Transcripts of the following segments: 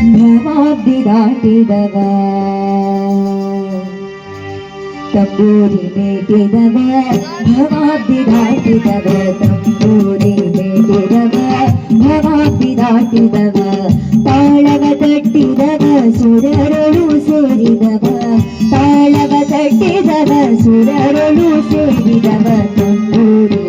ಭವಾಬ್ದಿ ದಾಟಿದವ ತಂಬೂರಿ ಮೇಟಿದವ ಭವಾಬ್ದಿ ದಾಟಿದವ ತಂಬೂರಿ ಮೇಟಿದವ ಭವಾಬ್ದಿ ದಾಟಿದವ ತಾಳವ ತಟ್ಟಿದವ ಸುರರಳು ಸೇರಿದವ ತಾಳವ ತಟ್ಟಿದವ ಸುರರಳು ಸೇರಿದವ ತಂಬೂರಿ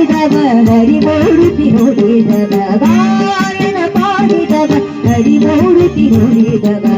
பாடிதவ நரிமோடு திருடிதவ பாடிதவ நரிமோடு திருடிதவ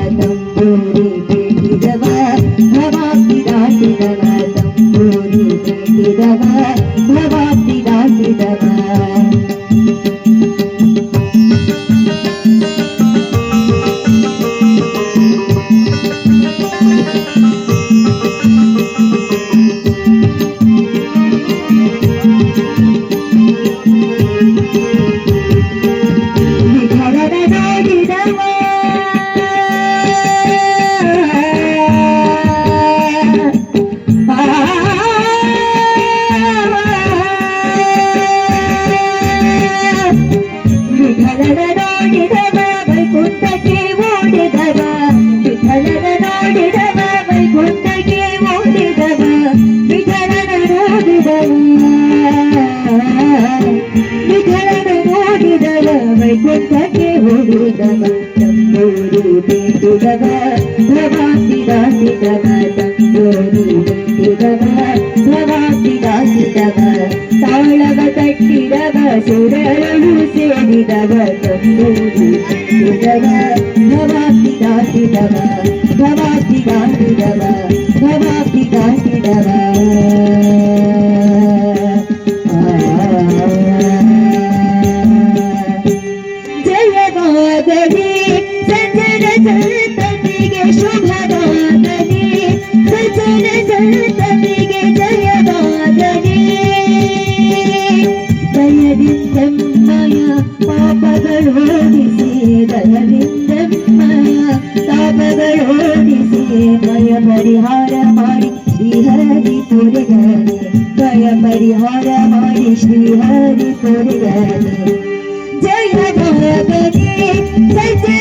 ತಾಳವ ತಟ್ಟಿದವ ಸುರಳು ಸೇರಿದವ ತಂಬೂರಿ ಬೇಟಿದವ ಭವಾಬ್ದಿ ದಾಟಿದವ ಭವಾಬ್ದಿ ದಾಟಿದವ ಭವಾಬ್ದಿ ದಾಟಿದವ হরে হরে শ্রী হরি হরি জয় জয় জয় জয় জয়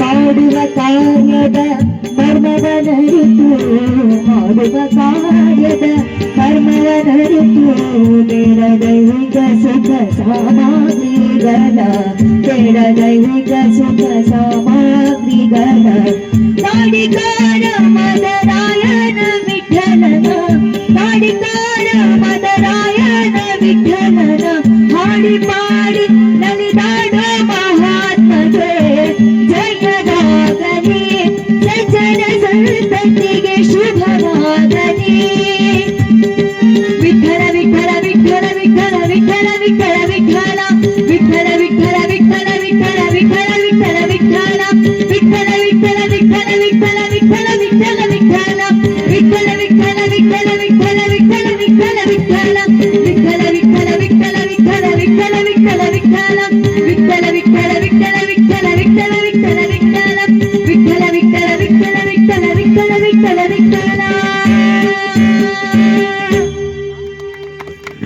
ಮಾಡುವ ಕಾರ್ಯದ ಮರ್ಮವ ನರಿತು ಮಾಡುವ ಕಾರ್ಯದ பாடி லலிதா